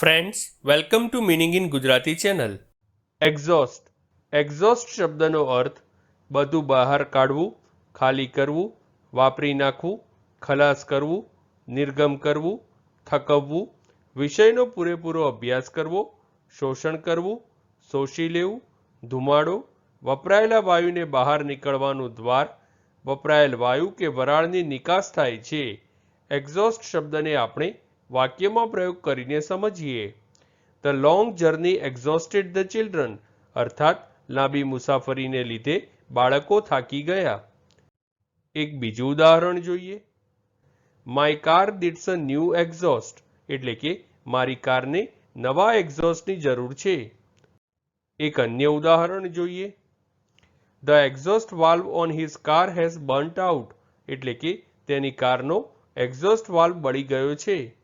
Friends welcome to meaning in Gujarati channel exhaust exhaust શબ્દનો અર્થ બધું બહાર કાઢવું, ખાલી કરવું, વાપરી નાખવું, ખલાસ કરવું, નિર્ગમ કરવું, થકવવું, વિષયનો પૂરેપૂરો અભ્યાસ કરવો, શોષણ કરવું, શોષી લેવું, ધુમાડો, વપરાયેલા વાયુને બહાર નીકળવાનું દ્વાર, વપરાયેલ વાયુ કે વરાળની નિકાસ થાય છે. એક્ઝોસ્ટ શબ્દને આપણે વાક્યમાં પ્રયોગ કરીને સમજીએ. The long journey exhausted the children અર્થાત, લાંબી મુસાફરીને લીધે બાળકો થાકી ગયા. એક બીજું ઉદાહરણ જોઈએ. My car needs a new exhaust એટલે કે, મારી કારને નવા એક્ઝોસ્ટની જરૂર છે. એક અન્ય ઉદાહરણ જોઈએ. The exhaust valve on his car has burnt out એટલે કે, તેની કારનો એક્ઝોસ્ટ વાલ્વ બળી ગયો છે.